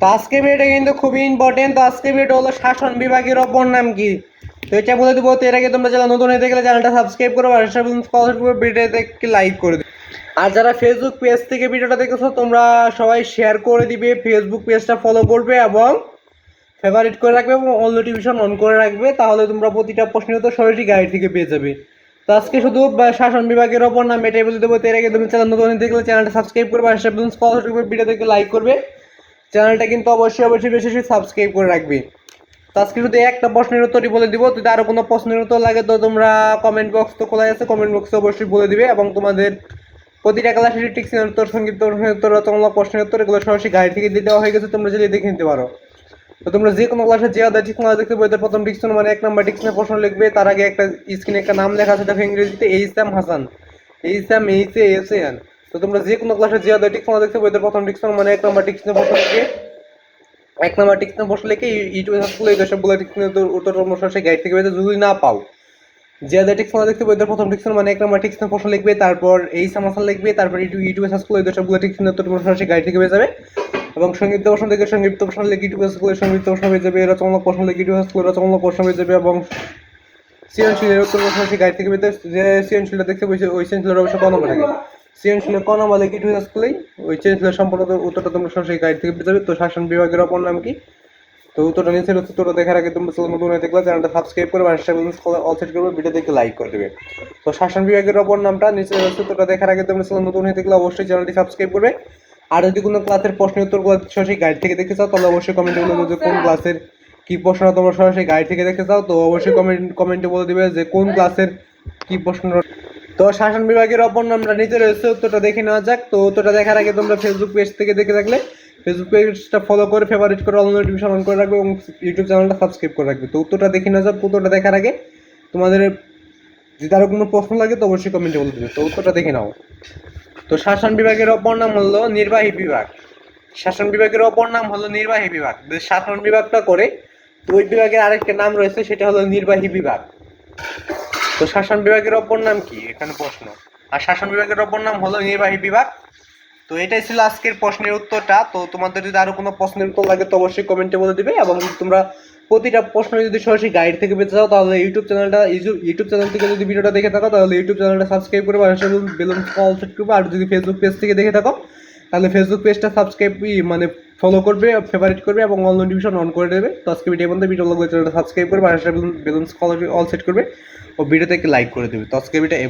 তো আজকে ভিডিওটা কিন্তু খুবই ইম্পর্টেন্ট তো আজকে ভিডিওটা হলো শাসন বিভাগের অপর নাম কি? তো এটা বলে দেবো। তো এর আগে তোমরা যারা নতুন হয়ে গেলে চ্যানেলটা সাবস্ক্রাইব করো আর ভিডিওতে লাইক করে। দিও। আর যারা ফেসবুক পেজ থেকে ভিডিওটা দেখেছ, তোমরা সবাই শেয়ার করে দিবে ফেসবুক পেজটা ফলো করবে এবং ফেভারিট করে রাখবে এবং অল নোটিফিকেশন অন করে রাখবে। তাহলে তোমরা প্রতিটা প্রশ্নের উত্তর সরাসরি গাইড থেকে পেয়ে যাবে। তো আজকে শুধু শাসন বিভাগের ওপর নাম এটাই বলে দেবো। তো এর আগে তুমি চ্যানেল নতুন দেখলে চ্যানেলটা সাবস্ক্রাইব করবে আর স্কলারশিপ ভিডিও থেকে লাইক করবে। চ্যানেলটা কিন্তু অবশ্যই অবশ্যই বেশি বেশি সাবস্ক্রাইব করে রাখবে। আজকে শুধু একটা প্রশ্নের উত্তরই বলে দিব, যদি আরও কোনো প্রশ্নের উত্তর লাগে তো তোমরা কমেন্ট বক্স তো খোলা আছে কমেন্ট বক্সে অবশ্যই বলে দিবে এবং তোমাদের প্রতিটা ক্লাসের টিক্সের উত্তর, সংগীত উত্তর রচনা, প্রশ্নের উত্তর, এগুলো সরাসরি গাইড থেকে দিয়ে দেওয়া হয়ে গেছে, তোমরা যদি দেখে নিতে পারো। তো তোমরা যে কোনো ক্লাসে যে আদা ঠিক দেখতে বইতে প্রথম ডিকশন মানে এক নাম্বার ডিকশনে প্রশ্ন লিখবে, তার আগে একটা স্ক্রিনে একটা নাম লেখা আছে দেখো ইংরেজিতে H M Hasan H M H A S N তো তোমরা যে কোনো ক্লাসে যে আদা ডিকশন দেখতে বইতে প্রথম ডিকশন মানে এক নাম্বার ডিকশনে প্রশ্ন লিখবে এক নাম্বার টিকসনে প্রশ্ন লিখে ইউটিউবে সার্চ করলে এই সবগুলো টিকসনের উত্তর তোমরা সরাসরি গাইড থেকে পেতে যদি না পাও। যে আদা টিকসন দেখতে বইতে প্রথম টিকসন মানে এক নাম্বার টিকসনে প্রশ্ন লিখবে, তারপর এই সামাসাল লিখবে, তারপর ইউটিউব ইউটিউবে সার্চ করলে এই সবগুলো টিকসনের উত্তর সরাসরি গাইড থেকে পেয়ে যাবে। এবং সংগীত প্রশ্ন থেকে সংগীত প্রশ্ন লিখে ইউটিউবে প্রশ্ন হয়ে যাবে রচনামূলক প্রশ্ন লিখে ইউটিউবে প্রশ্ন হয়ে যাবে এবং সৃজনশীলের উত্তর সরাসরি গাইড থেকে পেতে যে সৃজনশীলটা দেখতে বসে ওই অবশ্যই কম নম্বর থাকে? সৃজনশীলের ক নম্বর ইউটিউবে সার্চ করলেই ওই সৃজনশীলের সম্পূর্ণ উত্তরটা তোমরা সরাসরি গাইড থেকে পেয়ে যাবে তো শাসন বিভাগের অপর নাম কি? তো উত্তরটা নিচে উত্তরটা দেখার আগে তোমরা চ্যানেল নতুন দেখলে, চ্যানেলটা সাবস্ক্রাইব করে আর অল সেট করবে ভিডিও দেখে লাইক করে দেবে। তো শাসন বিভাগের অপর নামটা নিচে উত্তরটা দেখার আগে তোমরা চ্যানেল নতুন হয়ে দেখলে অবশ্যই চ্যানেলটি সাবস্ক্রাইব করবে। আর যদি কোনো ক্লাসের প্রশ্নের উত্তরগুলো সরাসরি গাইড থেকে দেখতে চাও, তাহলে অবশ্যই কমেন্টে বলে দেবে কোন ক্লাসের কি প্রশ্ন তোমরা সরাসরি গাইড থেকে দেখতে চাও। তো অবশ্যই কমেন্ট কমেন্টে বলে দিবে যে কোন ক্লাসের কি প্রশ্ন তো শাসন বিভাগের অপর নামটা নিচে রয়েছে, উত্তরটা দেখে নেওয়া যাক। তো উত্তরটা দেখার আগে তোমরা ফেসবুক পেজ থেকে দেখে থাকলে ফেসবুক পেজটা ফলো করে ফেভারিট করে অল নোটিফিকেশন অন করে রাখবে এবং ইউটিউব চ্যানেলটা সাবস্ক্রাইব করে রাখবে। তো উত্তরটা দেখে নেওয়া যাক, উত্তরটা দেখার আগে তোমাদের যদি আরও কোনো প্রশ্ন লাগে তো অবশ্যই কমেন্টে বলে দেবে। তো উত্তরটা দেখে নাও। তো শাসন বিভাগের অপর নাম হলো নির্বাহী বিভাগ। শাসন বিভাগের অপর নাম হলো নির্বাহী বিভাগ। শাসন বিভাগটা করে, তো ওই বিভাগের আরেকটা নাম রয়েছে, সেটা হলো নির্বাহী বিভাগ। তো শাসন বিভাগের অপর নাম কি? এখানে প্রশ্ন। আর শাসন বিভাগের অপর নাম হলো নির্বাহী বিভাগ। তো এটাই ছিল আজকের প্রশ্নের উত্তরটা। তো তোমাদের যদি আরও কোনো প্রশ্নের উত্তর লাগে তো অবশ্যই কমেন্টে বলে দিবে এবং তোমরা প্রতিটা প্রশ্ন যদি সরাসরি গাইড থেকে পেতে চাও, তাহলে ইউটিউব চ্যানেলটা ইউটিউব চ্যানেল থেকে যদি ভিডিওটা দেখে থাকো, তাহলে ইউটিউব চ্যানেলটা সাবস্ক্রাইব আর বেলুন অল সেট করবে। আর যদি ফেসবুক পেজ থেকে দেখে থাকো তাহলে ফেসবুক পেজটা সাবস্ক্রাইব মানে ফলো করবে ফেভারিট করবে এবং অল নোটিফিকেশন অন করে দেবে। তো আজকে ভিডিও বন্ধু ভিডিও লাগবে চ্যানেলটা সাবস্ক্রাইব করবে, আর বেলুন অল সেট করবে। ও ভিডিওতে লাইক করে দেবে। তো আজকে ভিডিও এ